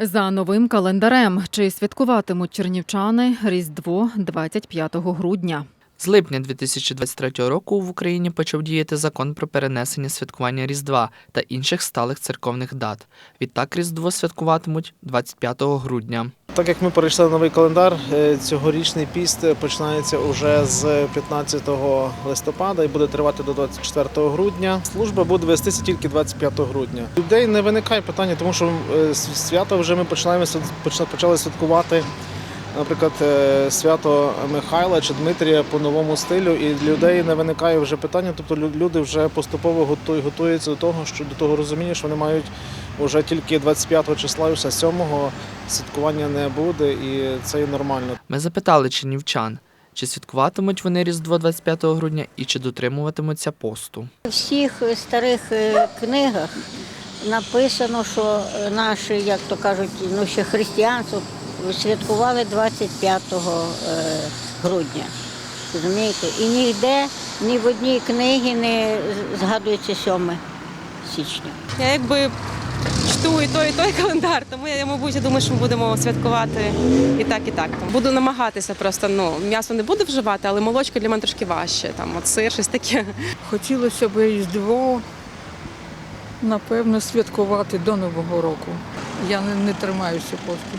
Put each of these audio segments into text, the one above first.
За новим календарем, чи святкуватимуть чернівчани Різдво 25 грудня. З липня 2023 року в Україні почав діяти закон про перенесення святкування Різдва та інших сталих церковних дат. Відтак Різдво святкуватимуть 25 грудня. Так як ми перейшли на новий календар, е, цьогорічний піст починається уже з 15 листопада і буде тривати до 24 грудня. Служба буде вестися тільки 25 грудня. Людей не виникає питання, тому що е, свято вже ми починаємо почали святкувати. Наприклад, е, свято Михайла чи Дмитрія по новому стилю, і для людей не виникає вже питання. Тобто лю- люди вже поступово готують, готуються до того, що до того розуміння, що вони мають вже тільки 25 числа, і все 7 святкування не буде, і це є нормально. Ми запитали чернівчан, чи святкуватимуть вони Різдво 25 грудня і чи дотримуватимуться посту. В всіх старих е, книгах написано, що наші, як то кажуть, ну ще християнство святкували 25 е, грудня. Розумієте? І ніде, ні в одній книгі не згадується 7 січня. Я якби чту і той, і той календар, тому я, мабуть, я думаю, що ми будемо святкувати і так, і так. Буду намагатися просто, ну, м'ясо не буду вживати, але молочко для мене трошки важче. Там, от сир, щось таке. Хотілося б Різдво, напевно, святкувати до Нового року. Я не, не тримаюся посту.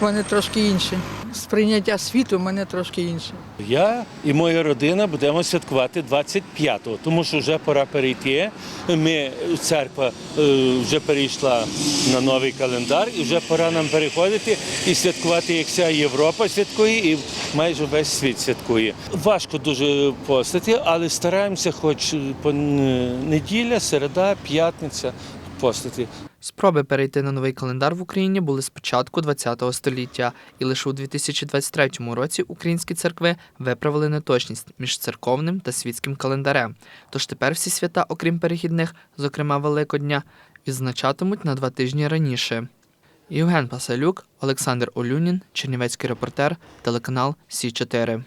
У мене трошки інше. Сприйняття світу в мене трошки інше. Я і моя родина будемо святкувати 25-го, тому що вже пора перейти. Ми церква е, вже перейшла на новий календар, і вже пора нам переходити і святкувати, як вся Європа святкує, і майже весь світ святкує. Важко дуже постати, але стараємося, хоч по неділя, середа, п'ятниця постати. Спроби перейти на новий календар в Україні були з початку ХХ століття, і лише у 2023 році українські церкви виправили неточність між церковним та світським календарем. Тож тепер всі свята, окрім перехідних, зокрема Великодня, відзначатимуть на два тижні раніше. Євген Пасалюк, Олександр Олюнін, Чернівецький репортер, телеканал Сі 4